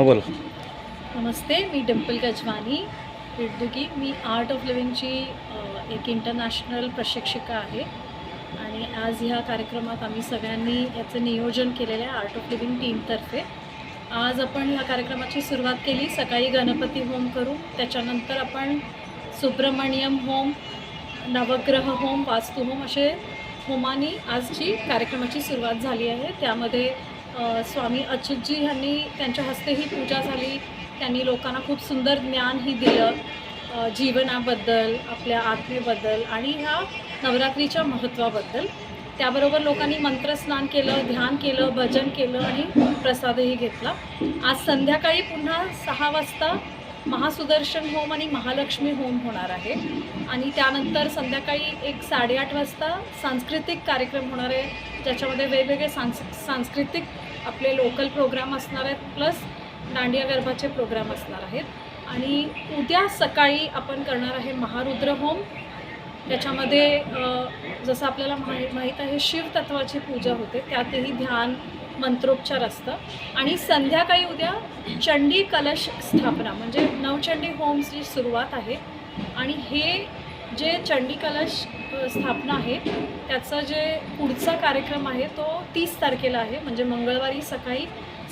हां बोला. नमस्ते मी डिम्पल गजवानी. इडदुगी मी आर्ट ऑफ लिव्हिंगची एक इंटरनॅशनल प्रशिक्षिका आहे. आणि आज ह्या कार्यक्रमात आम्ही सगळ्यांनी याचं नियोजन केलेलं आहे आर्ट ऑफ लिव्हिंग टीमतर्फे आज आपण ह्या कार्यक्रमाची सुरुवात केली. सकाळी गणपती होम करू. त्याच्यानंतर आपण सुब्रमण्यम होम नवग्रह होम वास्तू होम असे होमानी आजची कार्यक्रमाची सुरुवात झाली आहे. त्यामध्ये स्वामी अच्युतजी यांनी त्यांच्या हस्ते ही पूजा झाली. त्यांनी लोकांना खूप सुंदर ज्ञानही दिलं जीवनाबद्दल आपल्या आत्मेबद्दल आणि ह्या नवरात्रीच्या महत्त्वाबद्दल त्याबरोबर लोकांनी मंत्रस्नान केलं ध्यान केलं भजन केलं आणि प्रसादही घेतला. आज संध्याकाळी पुन्हा सहा वाजता महासुदर्शन होम आणि महालक्ष्मी होम होणार आहे. आणि त्यानंतर संध्याकाळी एक साडेआठ वाजता सांस्कृतिक कार्यक्रम होणार आहे. ज्याच्यामध्ये वेगवेगळे सांस सांस्कृतिक आपले लोकल प्रोग्राम असणार आहेत प्लस दांडिया गरबाचे प्रोग्राम असणार आहेत. आणि उद्या सकाळी आपण करणार आहे महारुद्र होम. त्याच्यामध्ये जसं आपल्याला माहि माहीत आहे शिवतत्वाची पूजा होते त्यातही ध्यान मंत्रोपचार असतं. आणि संध्याकाळी उद्या चंडी कलश स्थापना म्हणजे नवचंडी होम्सची सुरुवात आहे. आणि हे जे चंडी कलश स्थापना आहे त्याचं जे पुढचा कार्यक्रम आहे तो तीस तारखेला आहे. म्हणजे मंगळवारी सकाळी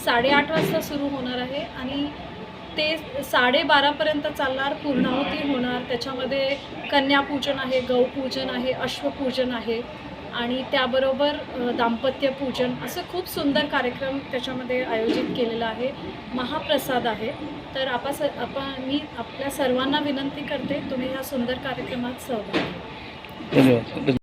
साडेआठ वाजता सुरू होणार आहे आणि ते साडेबारापर्यंत चालणार पूर्णाहुती होणार. त्याच्यामध्ये कन्यापूजन आहे गौपूजन आहे अश्वपूजन आहे. आणि त्याबरोबर दाम्पत्य पूजन असं खूप सुंदर कार्यक्रम त्याच्यामध्ये आयोजित केलेला आहे. महाप्रसाद आहे. तर आपण स आपण मी आपल्या सर्वांना विनंती करते तुम्ही ह्या सुंदर कार्यक्रमात सहभागी धन्यवाद.